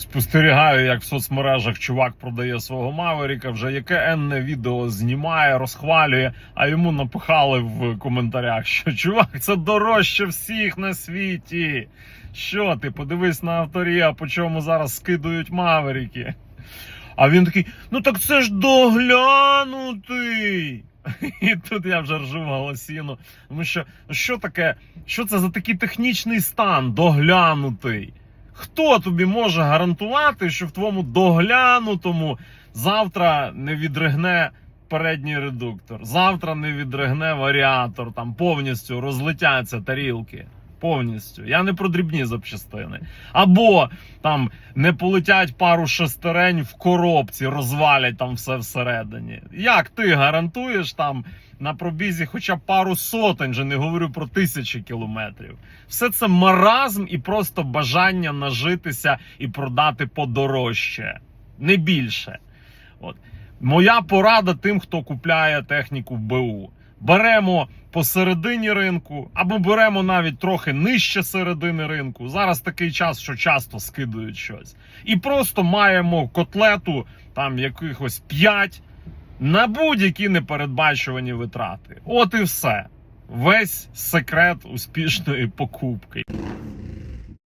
Спостерігаю, як в соцмережах чувак продає свого Маверіка, вже яке енне відео знімає, розхвалює, а йому напихали в коментарях, що чувак, це дорожче всіх на світі. Що ти, подивись на авторія, по чому зараз скидують Маверіки. А він такий: ну так це ж доглянутий. І тут я вже ржу голосіну. Тому що ну що таке, що це за такий технічний стан доглянутий? Хто тобі може гарантувати, що в твоєму доглянутому завтра не відригне передній редуктор, завтра не відригне варіатор, там повністю розлетяться тарілки. Повністю. Я не про дрібні запчастини. Або там не полетять пару шестерень в коробці, розвалять там все всередині. Як ти гарантуєш там на пробізі хоча б пару сотень, вже не говорю про тисячі кілометрів. Все це маразм і просто бажання нажитися і продати подорожче, не більше. От. Моя порада тим, хто купляє техніку в БУ. Беремо посередині ринку, або беремо навіть трохи нижче середини ринку. Зараз такий час, що часто скидують щось. І просто маємо котлету там якихось 5 на будь-які непередбачувані витрати. От і все. Весь секрет успішної покупки.